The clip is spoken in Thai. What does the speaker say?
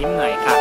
ยิ้มหน่อยค่ะ